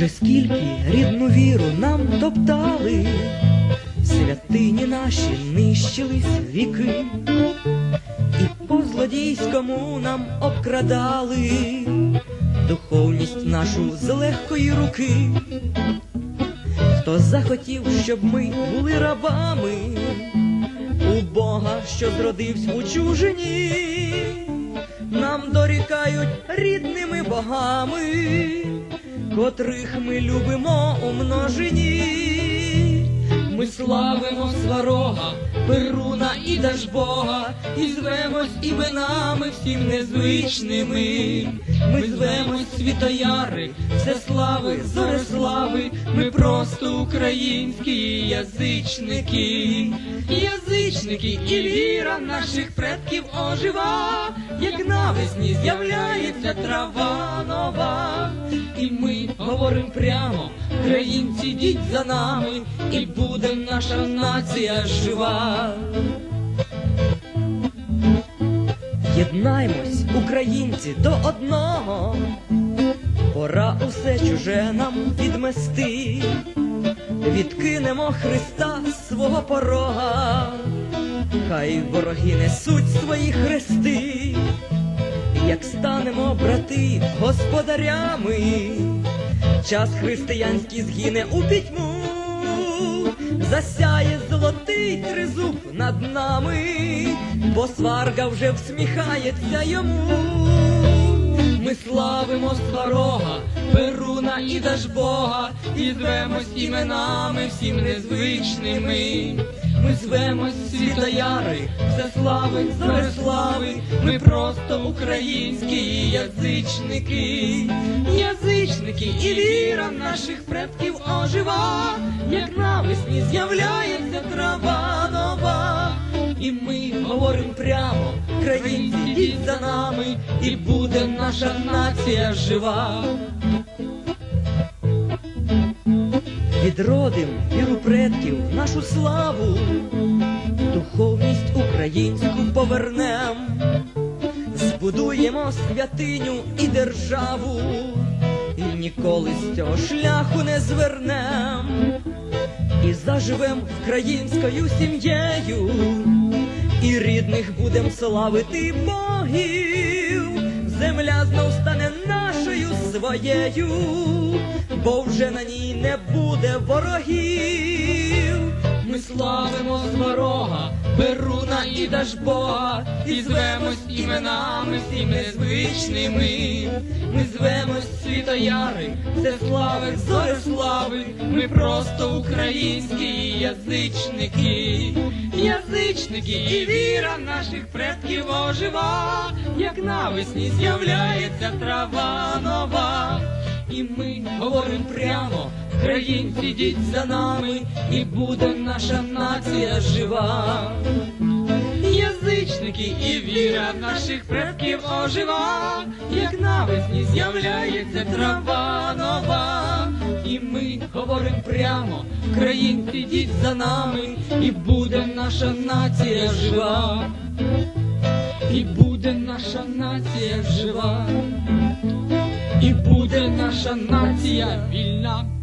Вже скільки рідну віру нам топтали, святині наші нищились віки, і по злодійському нам обкрадали духовність нашу з легкої руки. Хто захотів, щоб ми були рабами у Бога, що зродився у чужині, нам дорікають рідними богами, котрих ми любимо у множині. Ми славимо сварога, Перуна і Дажбога, і звемось іменами всім незвичними. Ми звемось світояри, Всеслави, Зореслави, ми просто українські язичники, язичники і віра наших предків ожива, як навесні з'являється трава нова, і ми говоримо прямо, українці йдіть за нами, і буде наша нація жива. Єднаймось, українці, до одного, пора усе чуже нам відмести, відкинемо Христа свого порога, хай вороги несуть свої хрести, як станемо брати господарями, час християнський згине у пітьму, засяє золотий тризуб над нами, бо сварга вже всміхається йому. Ми славимо сварога, Перуна і Дажбога, і звемось іменами всім незвичними. Ми звемось світояри, Всеслави, Зореслави, ми просто українські язичники, язичники і віра наших предків ожива, як навесні з'являється трава нова. І ми говоримо прямо, країнці, йдіть за нами, і буде наша нація жива. Відродим віру предків, нашу славу, духовність українську повернем, збудуємо святиню і державу, і ніколи з цього шляху не звернем, і заживем українською сім'єю, і рідних будем славити богів, земля знов стане нашою своєю, бо вже на ній не буде ворогів. Славимо сварога, Перуна і Дажбога, і звемось іменами всім незвичними. Ми звемось світояри, це слави, зореслави, ми просто українські язичники, язичники і віра наших предків ожива, як навесні з'являється трава нова. І ми говоримо прямо, країнці, йдіть за нами, і буде наша нація жива. Язичники і віра наших предків ожива, як навесні з'являється трава нова. І ми говоримо прямо, країнці, йдіть за нами, і буде наша нація жива. І буде наша нація жива і буде наша нація вільна.